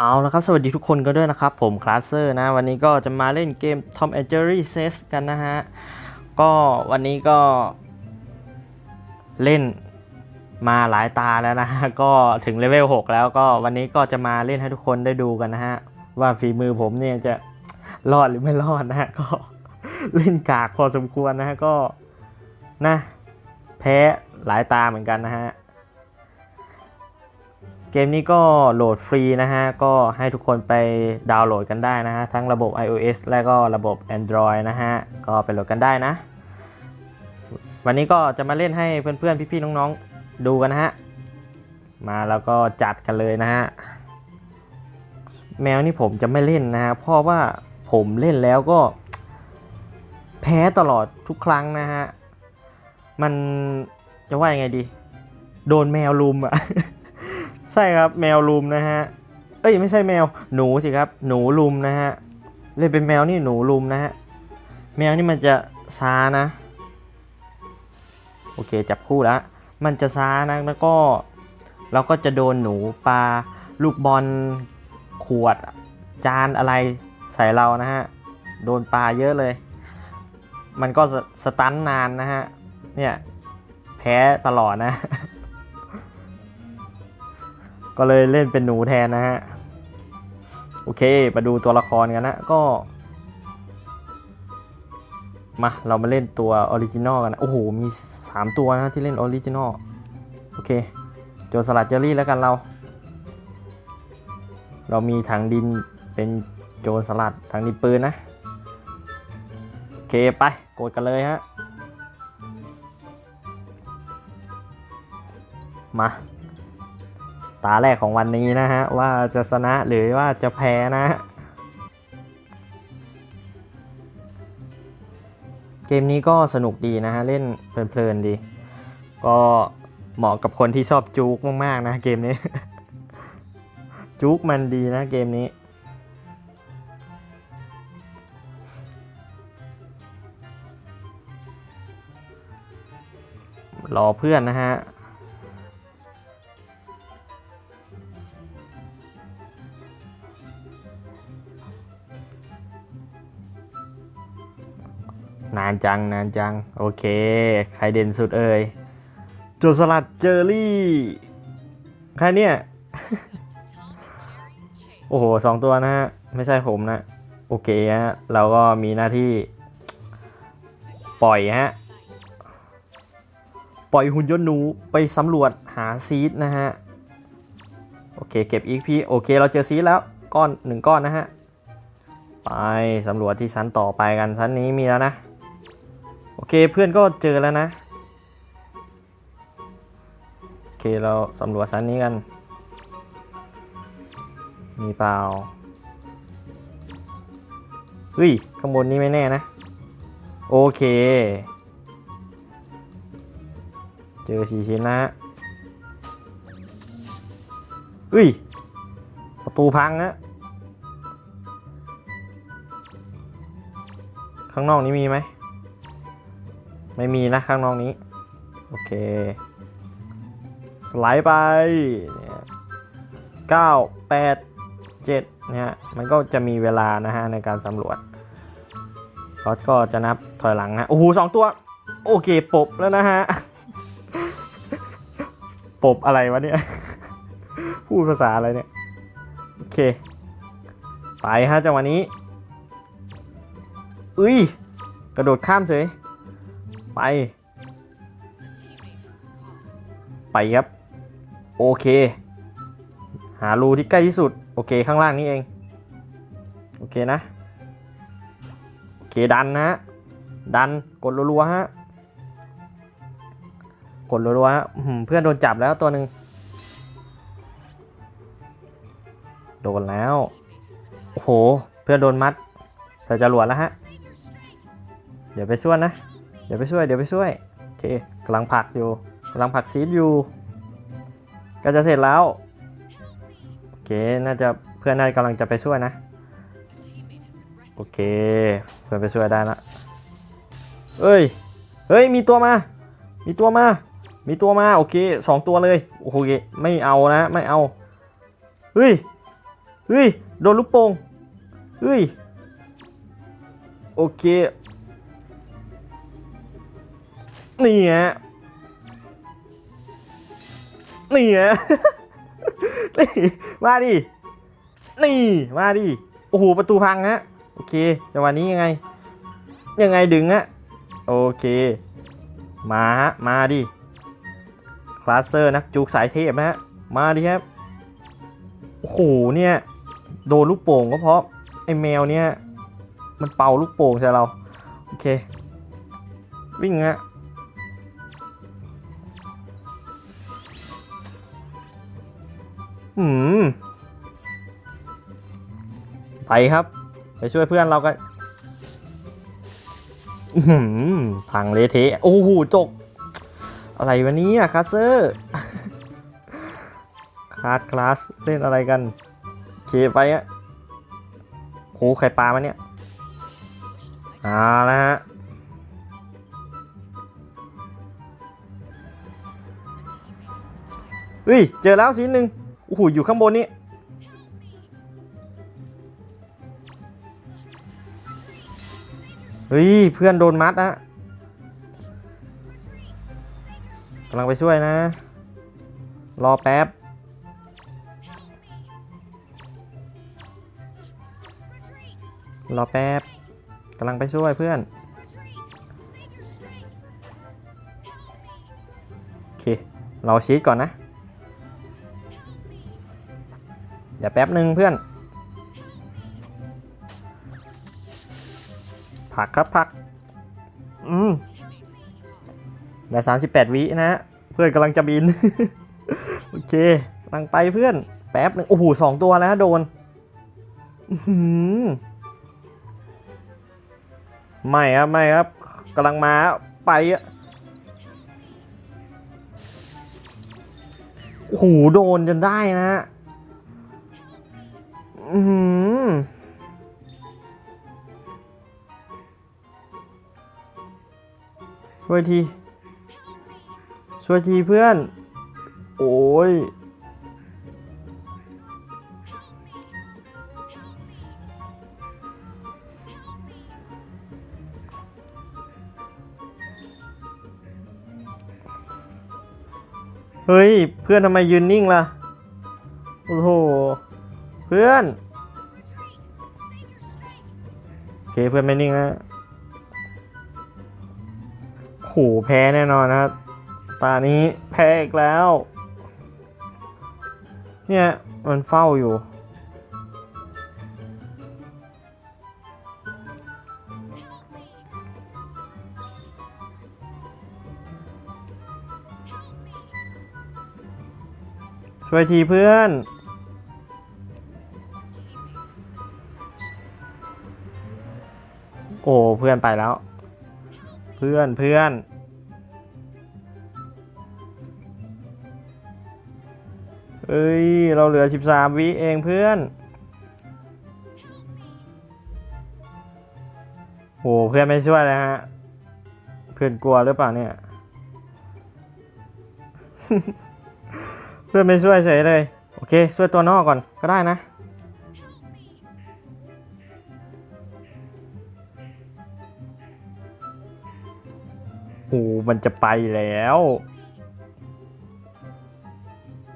เอาละครับ สวัสดีทุกคนก็ด้วยนะครับ ผมคลาสเซอร์นะ วันนี้ก็จะมาเล่นเกม Tom and Jerry Says กันนะฮะ ก็วันนี้ก็ เล่นมาหลายตาแล้วนะฮะ ก็ถึงเลเวล 6 แล้วก็วันนี้ก็จะมาเล่นให้ทุกคนได้ดูกันนะฮะ ว่าฝีมือผมเนี่ยจะรอดหรือไม่รอดนะฮะ ก็เล่นกากพอสมควรนะฮะ ก็นะ แพ้หลายตาเหมือนกันนะฮะ เกมนี้ก็โหลดฟรีนะฮะ ก็ให้ทุกคนไปดาวน์โหลดกันได้นะฮะ ทั้งระบบ iOS และก็ระบบ Android นะฮะ ก็ไปโหลดกันได้นะ วันนี้ก็จะมาเล่นให้เพื่อนๆ พี่ๆ น้องๆ ดูกันนะฮะ มาแล้วก็จัดกันเลยนะฮะ แมวนี่ผมจะไม่เล่นนะฮะ เพราะว่าผมเล่นแล้วก็ แพ้ตลอดทุกครั้งนะฮะ มันจะว่ายังไงดี โดนแมวลุมอะ ช่ครับแมวลุมนะฮะ เอ้ยไม่ใช่แมวหนูสิครับ หนูลุมนะฮะเล่นเป็นแมวนี่หนูลุมนะฮะ แมวนี่มันจะช้านะ โอเคจับคู่แล้วมันจะช้านะแล้วก็ เราก็จะโดนหนูปลาลูกบอลขวดจานอะไรใส่เรานะฮะ โดนปลาเยอะเลย มันก็สสตันนานนะฮะ เนี่ย แพ้ตลอดนะ ก็เลยเล่นเป็นหนูแทนนะฮะ โอเคมาดูตัวละครกันนะ ก็ มาเรามาเล่นตัวออริจินอลกันนะโอ้โห มี 3 ตัวนะที่เล่นออริจินอลโอเคโจรสลัดเจอรี่แล้วกันเรา เรามีถังดินเป็นโจรสลัดถังดินปืนนะ โอเคไปกดกันเลยฮะ มา ตาแรกของวันนี้นะฮะ ว่าจะชนะหรือว่าจะแพ้นะ เกมนี้ก็สนุกดีนะฮะ เล่นเพลินๆดี ก็เหมาะกับคนที่ชอบจู๊กมาก ๆ นะเกมนี้จู๊กมันดีนะเกมนี้รอเพื่อนนะฮะ นานจังนานจัง โอเค ใครเด่นสุดเอ่ยโจรสลัดเจอรี่ ใครเนี่ย โอ้โหสองตัวนะฮะ ไม่ใช่ผมนะ โอเคฮะ เราก็มีหน้าที่ ปล่อยฮะ ปล่อยหุ่นยนต์หนูไปสำรวจหาซีดนะฮะ โอเค เก็บอีกพี่ โอเค เราเจอซีดแล้ว ก้อนหนึ่งก้อนนะฮะ ไปสำรวจที่ชั้นต่อไปกันชั้นนี้มีแล้วนะ โอเคเพื่อนก็เจอแล้วนะ โอเคเราสำรวจชั้นนี้กัน มีเปล่าเฮ้ยข้างบนนี้ไม่แน่นะ โอเค เจอสี่ชิ้นนะเฮ้ย ประตูพังนะข้างนอกนี้มีไหม ไม่มีนะข้างนอกนี้ โอเค สไลด์ไปเก้าแปดเจ็ดเนี่ยมันก็จะมีเวลานะฮะในการสำรวจรถก็จะนับถอยหลังนะ โอ้โหสองตัว โอเคปบแล้วนะฮะ ปบอะไรวะเนี่ย พูดภาษาอะไรเนี่ย โอเค ไปฮะจังหวะนี้อุ้ย กระโดดข้ามเฉย ไป ไปครับ โอเค หารูที่ใกล้ที่สุด โอเคข้างล่างนี้เอง โอเคนะ โอเคดันนะ ดันกดรัวๆฮะ กดรัวๆฮะเพื่อนโดนจับแล้วตัวหนึ่งโดนแล้ว โอ้โห เพื่อนโดนมัดใส่จรวดแล้วฮะ เดี๋ยวไปช่วยนะ เดี๋ยวไปช่วย เดี๋ยวไปช่วย โอเคกำลังผลักอยู่กำลังผลักซีดอยู่ ก็จะเสร็จแล้ว โอเค น่าจะเพื่อนน่ากำลังจะไปช่วยนะ โอเค เพื่อนไปช่วยได้ละเอ้ย เฮ้ย มีตัวมา มีตัวมา มีตัวมา โอเคสองตัวเลย โอเค ไม่เอานะ ไม่เอา เฮ้ย เฮ้ย โดนลูกโป่งเฮ้ย โอเค นี่ฮะนี่ฮะนี่มาดิ นี่ มาดิ โอ้โห ประตูพังฮะ โอเค จังหวะนี้ยังไง ยังไงดึงฮะ โอเค มาฮะ มาดิ คลาสเซอร์นักจูกสายเทพนะฮะ มาดิครับ โอ้โห เนี่ย โดนลูกโป่งก็เพราะไอ้แมวเนี่ย มันเป่าลูกโป่งใส่เรา โอเค วิ่งฮะ อืมไปครับ ไปช่วยเพื่อนเรากันอื้อหือพังเละเทะโอ้โหจก อะไรวะเนี้อะคลาสเซอร์คลาสคลาสเล่นอะไรกันเคไปอะโหใครปลามาเนี่ยเอาละฮะเฮ้ย เจอแล้วชิ้นหนึ่ง โอ้โหอยู่ข้างบนนี้เฮ้ยเพื่อนโดนมัดนะกำลังไปช่วยนะ รอแป๊บ รอแป๊บกำลังไปช่วยเพื่อน โอเค เราชีตก่อนนะ เดี๋ยวแป๊บหนึ่งเพื่อน ผักครับผัก อืมได้สามสิบแปดวินะฮะ เพื่อนกำลังจะบิน โอเคกำลังไปเพื่อน แป๊บหนึ่งโอ้โหสองตัวแล้วโดนหือไม่ครับไม่ครับกำลังมาไปอะโอ้โหโดนจนได้นะ อือหือช่วยที ช่วยทีเพื่อน โอ้ย เฮ้ย เพื่อนทำไมยืนนิ่งล่ะ โอ้โห เพื่อนโอเคเพื่อนไม่นิ่งนะโหแพ้แน่นอนนะครับ ตานี้แพ้อีกแล้ว เนี่ย มันเฝ้าอยู่ ช่วยทีเพื่อน อ้เพื่อนไปแล้ว เพื่อนเพื่อนเอ้ย เราเหลือ 13 วิเองเพื่อน โอ้เพื่อนไม่ช่วยเลยฮะ เพื่อนกลัวหรือเปล่าเนี่ย เพื่อนไม่ช่วยเฉยเลย โอเค ช่วยตัวนอกก่อนก็ได้นะ โอ้มันจะไปแล้ว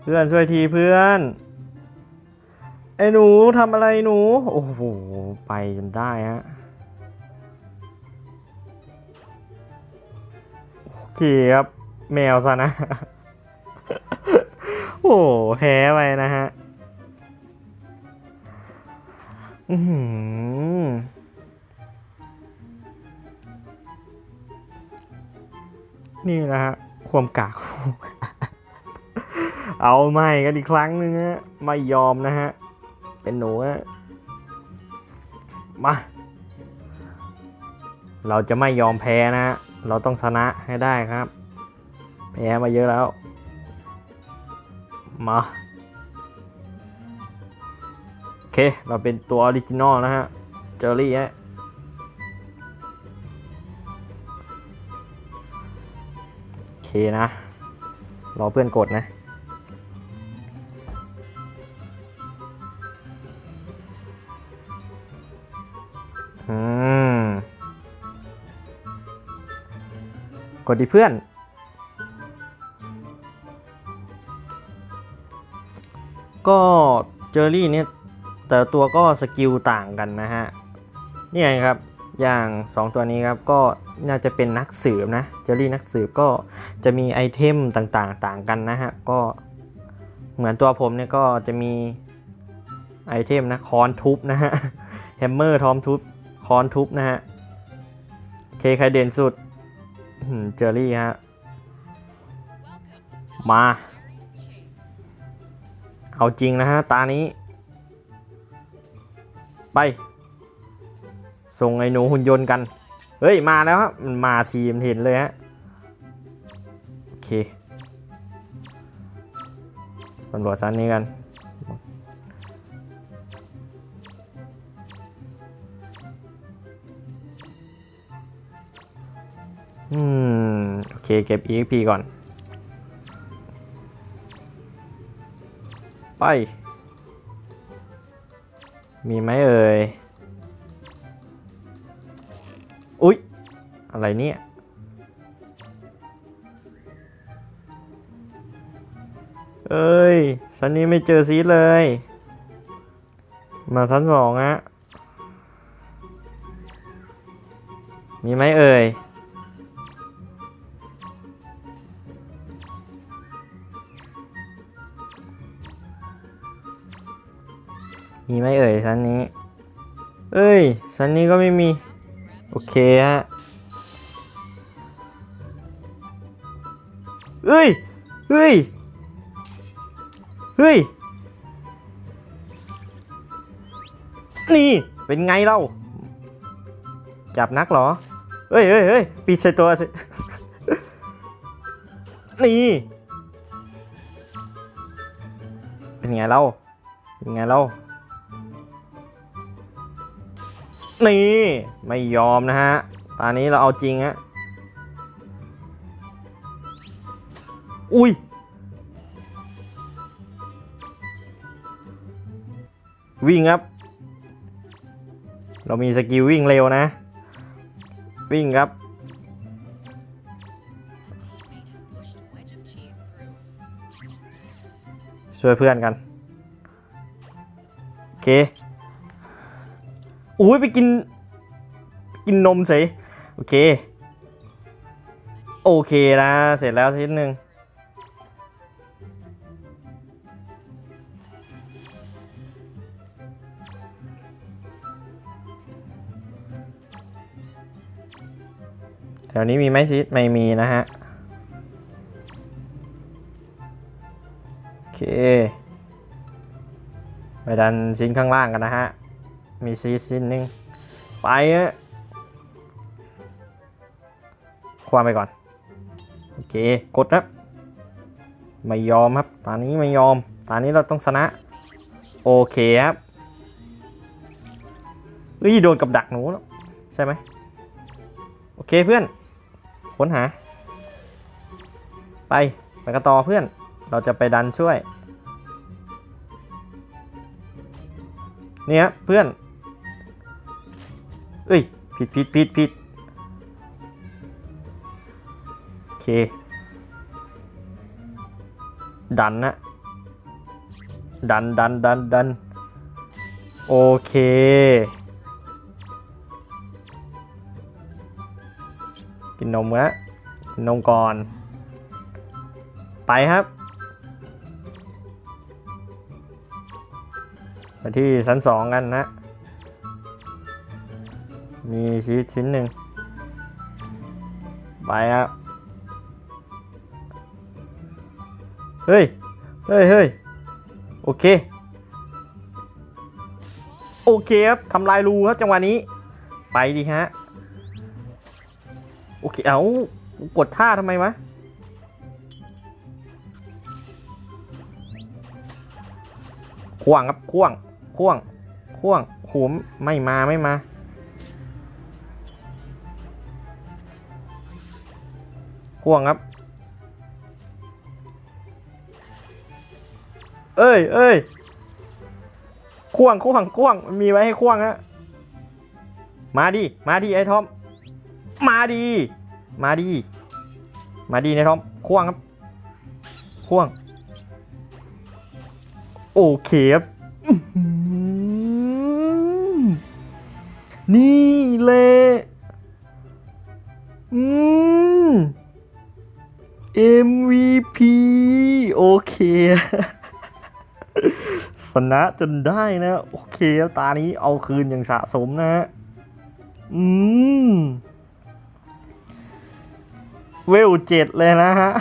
เพื่อนช่วยทีเพื่อน ไอ้หนูทำอะไรหนู โอ้โห ไปจนได้ฮะ โอเคครับ แมวซะนะ โอ้โหแพ้ไปนะฮะ อือ นี่นะฮะความกากเอาใหม่กันอีกครั้งหนึงฮะไม่ยอมนะฮะ เป็นหนูฮะมา เราจะไม่ยอมแพ้นะฮะ เราต้องชนะให้ได้ครับ แพ้มาเยอะแล้ว มา โอเค เราเป็นตัวออริจินอลนะฮะ เจอรี่ฮะ เคนะ รอเพื่อนกดนะกดดีเพื่อน ก็เจอรี่เนี่ยแต่ตัวก็สกิลต่างกันนะฮะ นี่ไงครับ อย่าง 2 ตัวนี้ครับก็น่าจะเป็นนักสืบนะเจอรี่นักสืบก็จะมีไอเทมต่างๆ ต่างกันนะฮะก็เหมือนตัวผมเนี่ยก็จะมีไอเทมนะคอนทุบนะฮะแฮมเมอร์ทอมทุบคอนทุบนะฮะเคใครเด่นสุดเจอรี่ฮะมา เอาจริงนะฮะ ตานี้ ไป ส่งไอ้หนูหุ่นยนต์กัน เฮ้ย มาแล้วครับมันมาทีมเห็นเลยฮะ โอเคตำรวจซันนี้กันอืม โอเค เก็บ EXP ก่อน ไป มีไหมเอ่ยอุ๊ย อะไรเนี่ยเอ้ยชั้นนี้ไม่เจอซีเลย มาชั้นสองอะมีไหมเอ่ย มีไหมเอ่ยชั้นนี้ เอ้ยชั้นนี้ก็ไม่มี โอเคฮะ เฮ้ยเฮ้ยเฮ้ย นี่ เป็นไงเล่า จับนักเหรอ เฮ้ยเฮ้ยเฮ้ยปิดใส่ตัวสิ นี่ เป็นไงเล่า เป็นไงเล่า นี่ ไม่ยอมนะฮะ ตอนนี้เราเอาจริงฮะ อุ้ย วิ่งครับ เรามีสกิลวิ่งเร็วนะ วิ่งครับ ช่วยเพื่อนกัน โอเค อุ้ยไปกิน กินนมสิโอเค โอเคนะ เสร็จแล้วชิ้นหนึ่ง วนี้มีไหมซิไม่มีนะฮะ โอเค ไปดันชิ้นข้างล่างกันนะฮะ มีซีชิ้นนึง ไปฮะควาไปก่อน โอเค กดครับไม่ยอมครับ ตอนนี้ไม่ยอม ตอนนี้เราต้องชนะ โอเคครับเฮ้ยโดนกับดักหนูแล้วใช่ไหมโอเคเพื่อน ค้นหา ไปไปกันต่อเพื่อน เราจะไปดันช่วย เนี่ยเพื่อน เอ้ย ผิดผิดผิดผิดโอเค ดันนะ ดันดันดันดัน โอเค กินนมนะกินนมก่อน ไปครับไปที่ชั้นสองกันนะ มีชีสชิ้นหนึ่ง ไปครับ เฮ้ย เฮ้ยเฮ้ยโอเค โอเคครับ ทำลายรูครับจังหวะนี้ ไปดีฮะ โอเค เอากดท่าทำไมวะ ควงครับ ควง ควง ควงหมไม่มาไม่มา ควงครับ เอ้ยเอ้ยควงควงควงมีไว้ให้ควงฮะ มาดิ มาดิไอ้ทอม มาดิมาดิมาดีในท้องควงครับควง โอเคครับนี่เลยอืม MVP โอเคสนะจนได้นะ โอเค ตานี้เอาคืนอย่างสะสมนะฮะอืม เวลเจ็ดเลยนะฮะ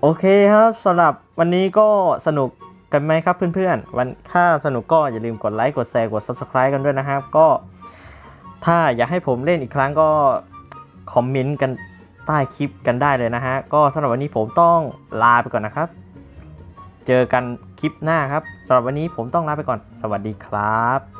โอเคครับสำหรับวันนี้ก็สนุกกันไหมครับเพื่อนๆ วันถ้าสนุกก็อย่าลืมกดไลค์กดแชร์กด Subscribe กันด้วยนะครับ ก็ ถ้าอยากให้ผมเล่นอีกครั้งก็ คอมเมนต์กันใต้คลิปกันได้เลยนะฮะ ก็สำหรับวันนี้ผมต้องลาไปก่อนนะครับ เจอกันคลิปหน้าครับสำหรับวันนี้ผมต้องลาไปก่อน สวัสดีครับ